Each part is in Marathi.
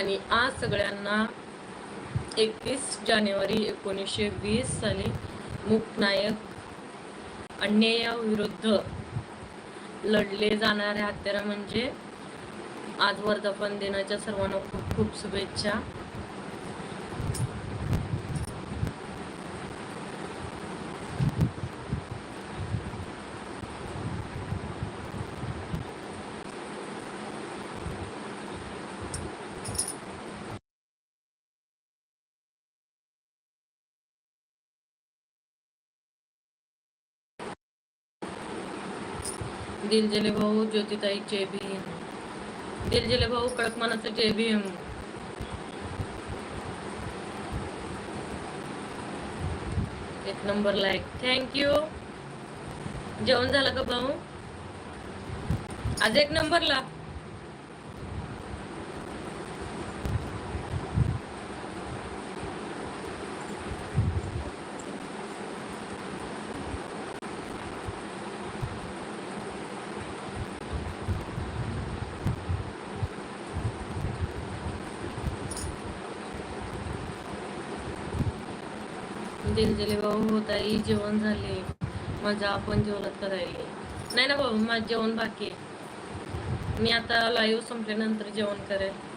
आणि आज सगळ्यांना एकतीस जानेवारी एकोणीसशे वीस साली मूकनायक अन्यायाविरुद्ध लढले जाणारे हत्यारा म्हणजे आज वर्धापन दिनाच्या सर्वांना खूप खूप शुभेच्छा. दिलजले भाऊ ज्योतिताई जय भीम दिलजले भाऊ कडकमानाचं जय भीम एक नंबर लाईक थँक्यू जेवण झालं का भाऊ? आज एक नंबरला. दिलजले भाऊ होताई जेवण झाले. माझा आपण जेवणात करायले. नाही ना भाऊ माझं जेवण बाकी आहे. मी आता लाईव्ह संपल्यानंतर जेवण करेल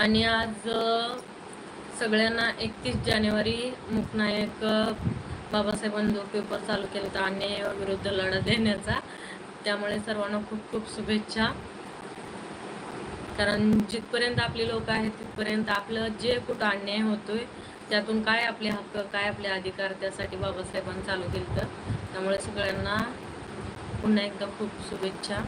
आणि आज सगळ्यांना एकतीस जानेवारी मुकनायक बाबासाहेबांनी पेपर चालू केला होता अन्यायाविरुद्ध लढा देण्याचा. त्यामुळे सर्वांना खूप खूप शुभेच्छा. कारण जिथपर्यंत आपले लोक आहेत तिथपर्यंत आपलं जे कुठं अन्याय होतोय त्यातून काय आपले हक्क काय आपले अधिकार त्यासाठी बाबासाहेबांनी चालू केलं तर त्यामुळे सगळ्यांना पुन्हा एकदा खूप शुभेच्छा.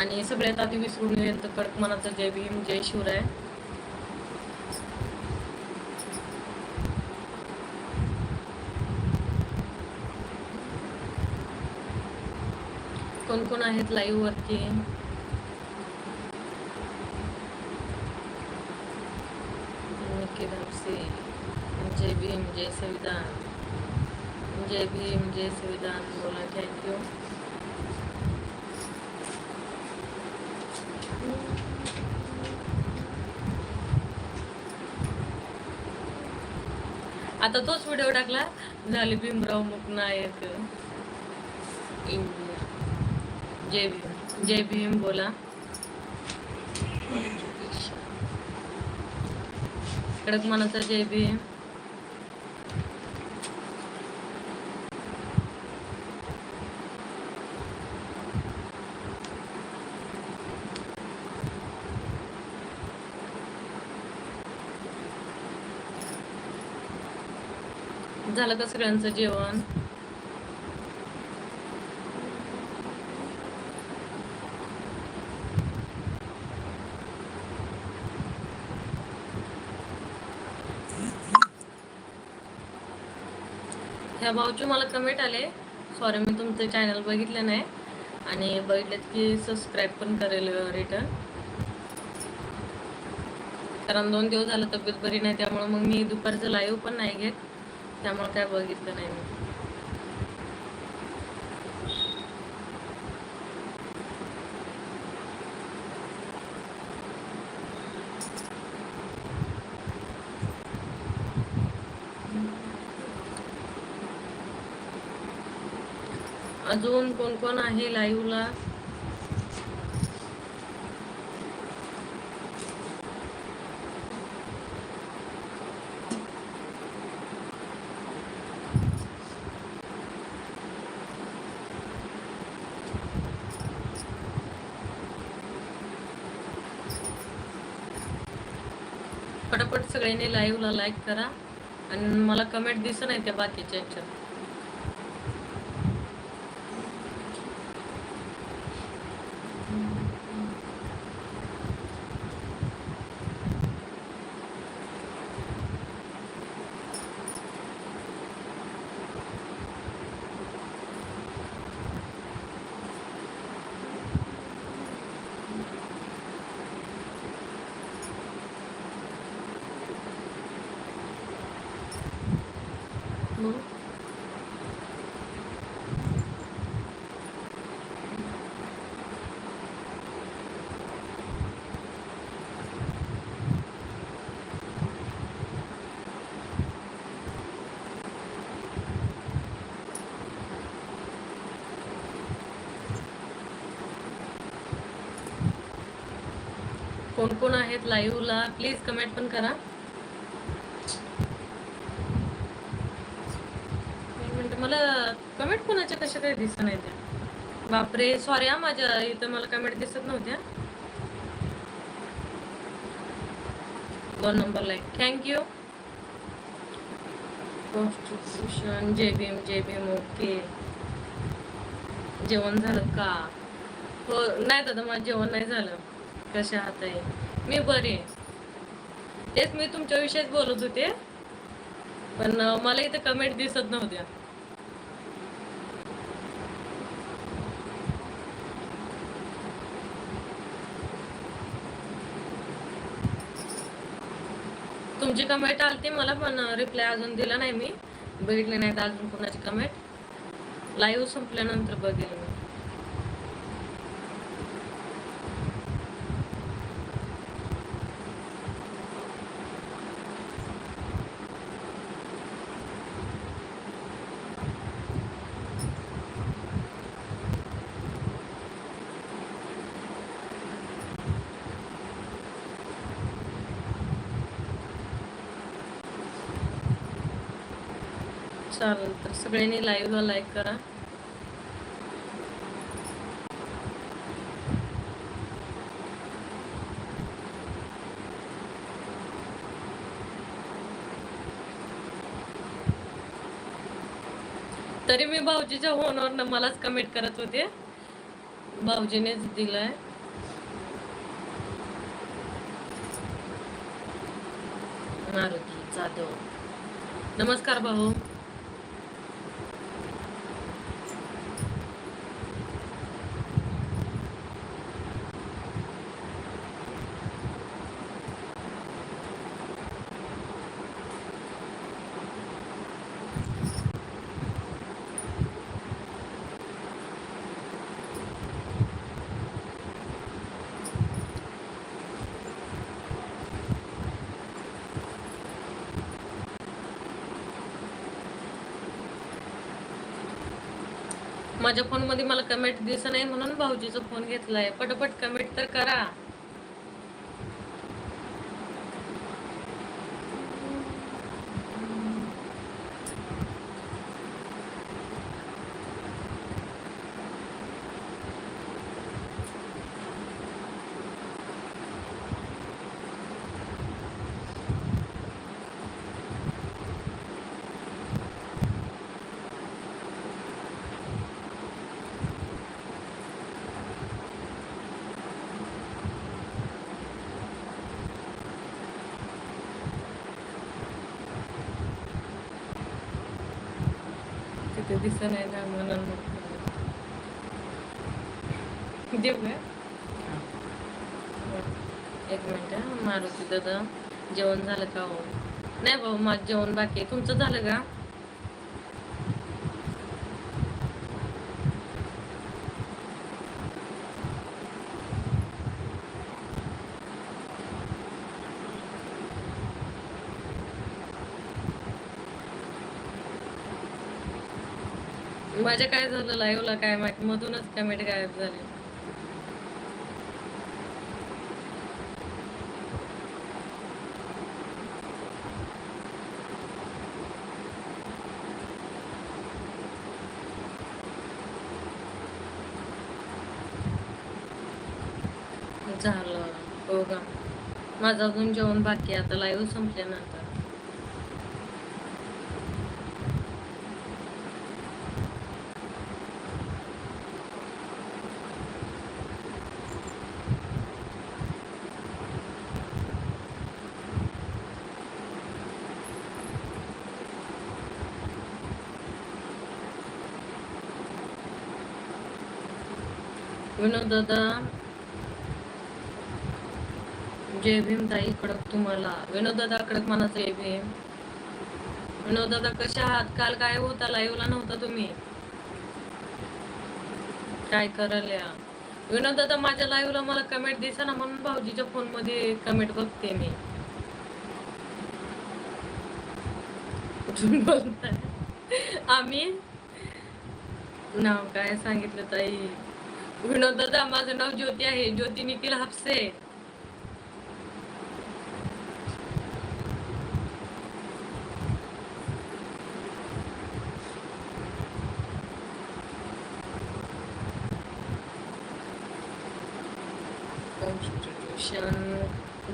आणि सगळ्यात आधी विसरून येतं तर कडक मनाचं जय भीम जय शिवराय. कोण कोण आहेत लाईव्ह वरती? जय भीम जय संविधान जय भीम जय संविधान बोला थँक्यू आता तोच व्हिडिओ टाकला. झाली भीमराव मुकनायक. इंडिया. जय भीम. जय भीम बोला. कडक मनाचा जय भीम. झालं का सगळ्यांचं जेवण? ह्या भाऊचे मला कमेंट आले. सॉरी मी तुमचं चॅनल बघितलं नाही. आणि बघितलं की सबस्क्राईब पण करेल रिटर्न कारण दोन दिवस झालं तब्येत बरी नाही त्यामुळे मग मी दुपारचं लाईव्ह पण नाही घेत. त्यामुळे काय बघितलं नाही मी. अजून कोण कोण आहे लाईव्हला पटापट सगळ्यांनी लाईव्हला लाईक करा. आणि मला कमेंट दिसत नाही त्या बाकीच्या ह्याच्यात मग कोण कोण आहेत लाईव्हला प्लीज कमेंट पण करा. मला कमेंट कोणाच्या कशा काही दिसत नाही त्या? बापरे सॉरी हा माझ्या इथं मला कमेंट दिसत नव्हत्या. दोन नंबर लाईक थँक्यू कॉन्स्टिट्यूशन जे भीम जे भीम ओके जेवण झालं का? हो नाही दादा माझं जेवण नाही झालं. कशा आहात आहे? मी बरी आहे. तेच मी तुमच्याविषयीच बोलत होते. पण मला इथे कमेंट दिसत नव्हत्या. तुमची कमेंट आलती मला पण रिप्लाय अजून दिला नाही मी. बघितले नाहीत अजून कोणाची कमेंट लाईव्ह संपल्यानंतर बघेल मी. चालेल तर सगळ्यांनी लाईव्हला लाईक करा. तरी मी भाऊजीच्या फोनवरनं मलाच कमेंट करत होते. भाऊजीनेच दिलाय. मारुती जाधव. नमस्कार भाऊ. माझ्या फोनमध्ये मला कमेंट दिसत नाही म्हणून भाऊजीचा फोन घेतलाय. पटापट कमेंट तर करा. ते दिसत नाही ना म्हणून. देऊ का एक मिनिट मारुती दादा. जेवण झालं का हो? नाही भाऊ माझं जेवण बाकी आहे. तुमचं झालं का? माझ्या काय झालं लाईव्हला काय माहिती मधूनच कमेंट गायब झाली. झालं. हो का? माझं अजून जेवण बाकी आता लाईव्ह संपल्यानंतर. विनोद दादा जय भीम ताई कडक तुम्हाला. विनोद दादा कडक मनाचं जय भीम. विनोद दादा कशा आहात? काल काय होता? लाईव्हला नव्हता तुम्ही. काय करायला? विनोद दादा माझ्या लाईव्हला मला कमेंट दिसा ना म्हणून भाऊजीच्या फोनमध्ये कमेंट बघते मी. बोलताय? आम्ही? नाव काय सांगितलं ताई? विनोद दादा माझं नाव ज्योती आहे. ज्योती निखिल हापसे.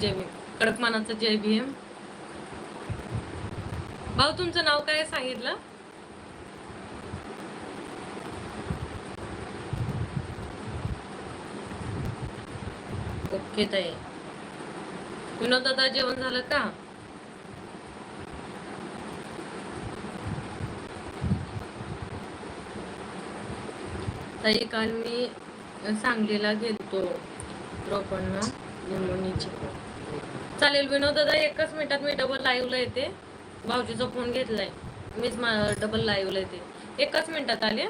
जय भीम. कडकमानाचं जय भीम. भाऊ तुमचं नाव काय सांगितलं? घेत ताई. विनोद दादा जेवण झालं का? ताई काल मी सांगलीला गेलतो रोपण निमोनीची. चालेल विनोद दादा एकच मिनिटात मी डबल लाईव्हला येते. भाऊजीचा फोन घेतलाय. मीच डबल लाईव्हला येते. एकाच मिनिटात आले?